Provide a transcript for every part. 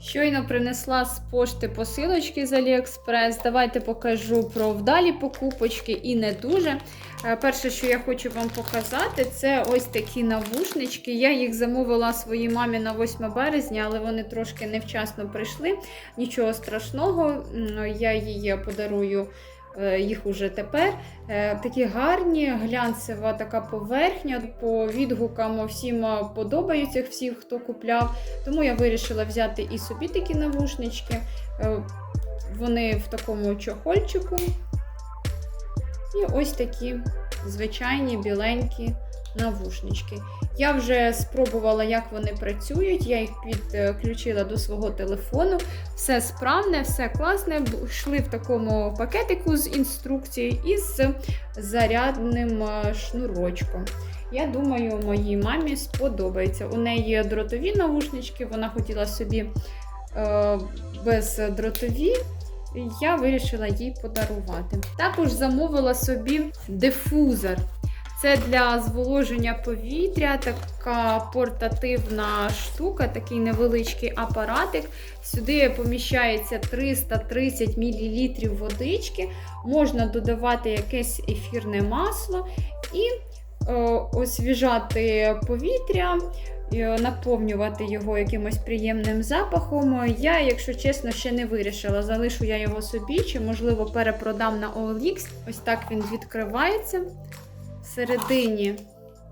Щойно принесла з пошти посилочки з Аліекспрес. Давайте покажу про вдалі покупочки і не дуже. Е, Перше, що я хочу вам показати, це ось такі навушнички. Я їх замовила своїй мамі на 8 березня, але вони трошки невчасно прийшли. Нічого страшного, я її подарую їх уже тепер. Е, Такі гарні, глянцева така поверхня. По відгукам всім е, подобаються всіх, хто купляв. Тому я вирішила взяти і собі такі навушнички. Е, Вони в такому чохольчику. І ось такі звичайні біленькі навушнички. Я вже спробувала, як вони працюють. Я їх підключила до свого телефону. Все справне, все класне. Йшли в такому пакетику з інструкцією і з зарядним е, шнурочком. Я думаю, моїй мамі сподобається. У неї дротові навушнички, вона хотіла собі е, бездротові. Я вирішила їй подарувати. Також замовила собі дифузор. Це для зволоження повітря, така портативна штука, такий невеличкий апаратик. Сюди поміщається 330 мл водички, можна додавати якесь ефірне масло і е, освіжати повітря, е, наповнювати його якимось приємним запахом. Я, якщо чесно, ще не вирішила, залишу я його собі, чи, можливо, перепродам на OLX. Ось так він відкривається. Всередині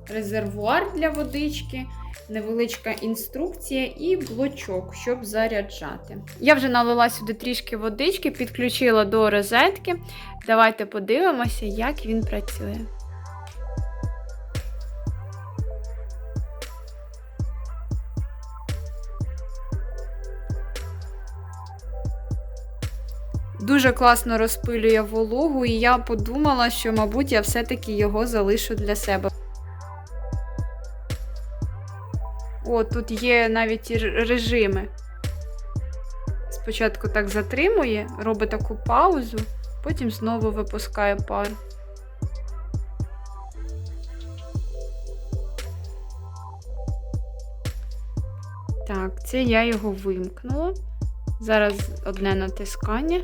резервуар для водички, невеличка інструкція і блочок, щоб заряджати. Я вже налила сюди трішки водички, підключила до розетки. Давайте подивимося, як він працює. Дуже класно розпилює вологу, і я подумала, що, мабуть, я все-таки його залишу для себе. О, тут є навіть режими. Спочатку так затримує, робить таку паузу, потім знову випускає пар. Так, це я його вимкнула. Зараз одне натискання.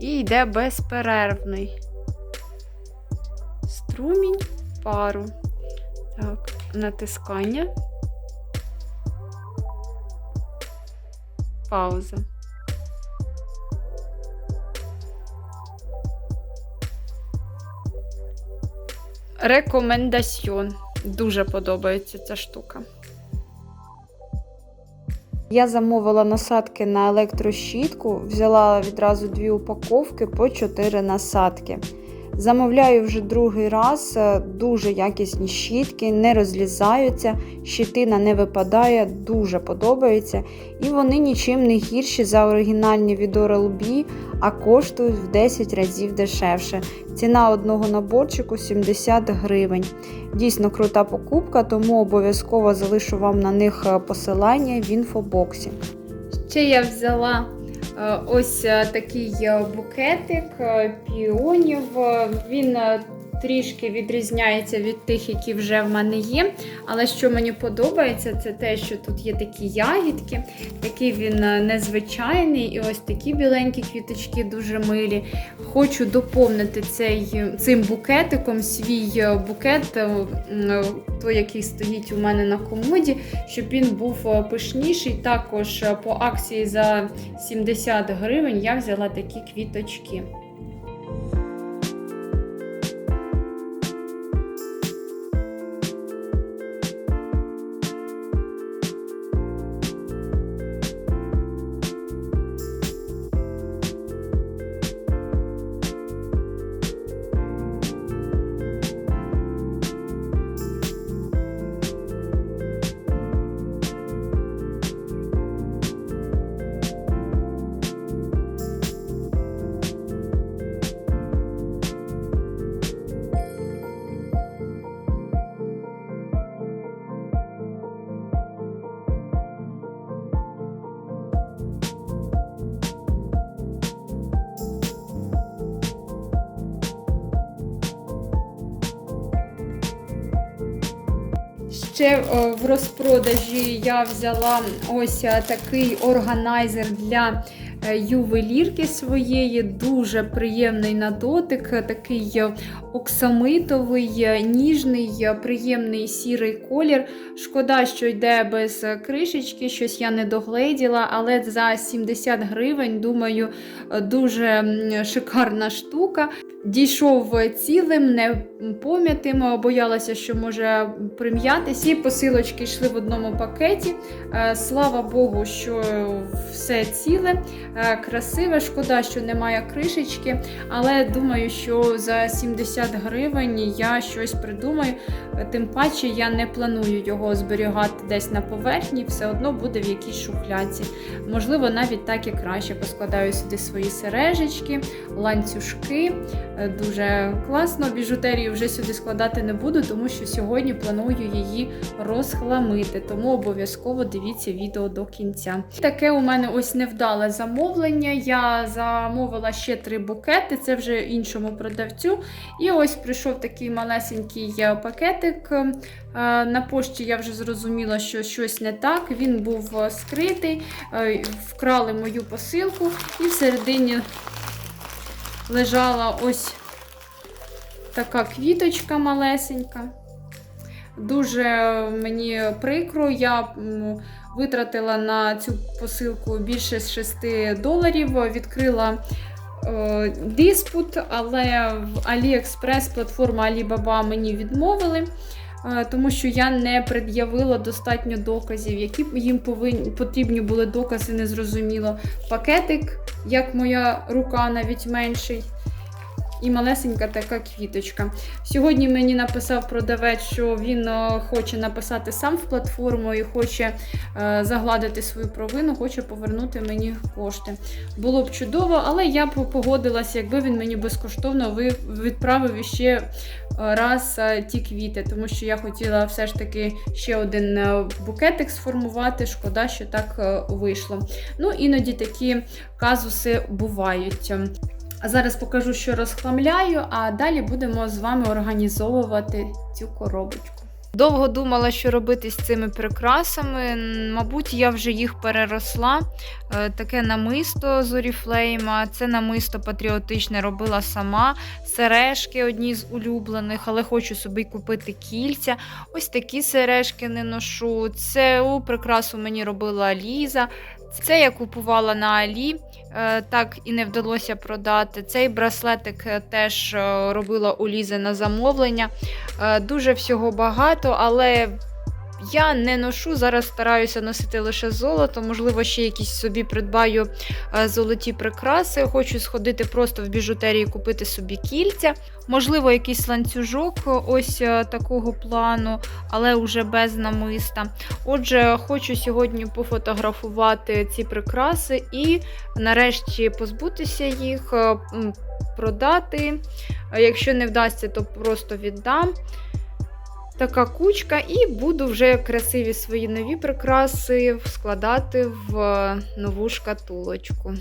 І йде безперервний струмінь пару. Так, натискання. Пауза. Рекомендаціон. Дуже подобається ця штука. Я замовила насадки на електрощітку, взяла відразу дві упаковки по 4 насадки. Замовляю вже другий раз, е, дуже якісні щітки, не розлізаються, щитина не випадає, дуже подобається. І вони нічим не гірші за оригінальні від Oral-B, а коштують в 10 разів дешевше. Ціна одного наборчику 70 гривень. Дійсно крута покупка, тому обов'язково залишу вам на них е, посилання в інфобоксі. Ще я взяла ось е, такий е, букетик е, піонів. Е, Він е, трішки відрізняється від тих, які вже в мене є. Але що мені подобається, це те, що тут є такі ягідки, такий він е, незвичайний, і ось такі біленькі квіточки дуже милі. Хочу доповнити цей, цим букетиком свій е, букет, е, той, який стоїть у мене на комоді, щоб він був е, пишніший. Також е, по акції за 70 гривень я взяла такі квіточки. Ще е, в розпродажі я взяла ось е, такий органайзер для ювелірки своєї. Дуже приємний на дотик, е, такий е, оксамитовий, е, ніжний, е, приємний сірий колір. Шкода, що йде без е, кришечки, щось я не догледіла, але за 70 гривень, думаю, е, дуже шикарна штука. Дійшов цілим, не пом'ятим, боялася, що може прим'ятися. Всі посилочки йшли в одному пакеті. Е, Слава Богу, що все ціле, е, красиве. Шкода, що немає кришечки, але думаю, що за 70 гривень я щось придумаю. Е, Тим паче я не планую його зберігати десь на поверхні, все одно буде в якійсь шухляці. Можливо, навіть так і краще поскладаю сюди свої сережечки, ланцюжки. Е, Дуже класно. Біжутерію вже сюди складати не буду, тому що сьогодні планую її розхламити. Тому обов'язково дивіться відео до кінця. Таке у мене ось невдале замовлення. Я замовила ще три букети, це вже іншому продавцю. І ось прийшов такий малесенький е, пакетик. Е, На пошті я вже зрозуміла, що щось не так. Він був е, скритий, вкрали мою посилку, і всередині лежала ось така квіточка малесенька. Дуже мені прикро. Я витратила на цю посилку більше з 6 доларів. Відкрила е, диспут, але в AliExpress платформа Alibaba мені відмовили. е, Тому що я не пред'явила достатньо доказів, які їм повинні потрібні були докази, незрозуміло. Пакетик, як моя рука, навіть менший і малесенька така квіточка. Сьогодні мені написав продавець, що він е, хоче написати сам в платформу і хоче е, загладити свою провину, хоче повернути мені кошти. Було б чудово, але я б погодилася, якби він мені безкоштовно відправив іще е, раз ті квіти, тому що я хотіла все ж таки ще один букетик сформувати. Шкода, що так вийшло. Ну, іноді такі казуси бувають. А зараз покажу, що розхламляю, а далі будемо з вами організовувати цю коробочку. Довго думала, що робити з цими прикрасами. Мабуть, я вже їх переросла. Е, Таке намисто з Oriflame. Це намисто патріотичне робила сама. Сережки одні з улюблених, але хочу собі купити кільця. Ось такі сережки не ношу. Це прикрасу мені робила Ліза. Це я купувала на Алі, е, так і не вдалося продати. Цей браслетик е, теж е, робила у Лізи на замовлення. Дуже всього багато, але я не ношу. Зараз стараюся носити лише золото. Можливо, ще якісь собі придбаю е, золоті прикраси. Хочу сходити просто в біжутерії, купити собі кільця. Можливо, якийсь ланцюжок ось е, такого плану, але вже без намиста. Отже, хочу сьогодні пофотографувати ці прикраси і нарешті позбутися їх, е, продати. Якщо не вдасться, то просто віддам. Така кучка, і буду вже красиві свої нові прикраси складати в е, нову шкатулочку.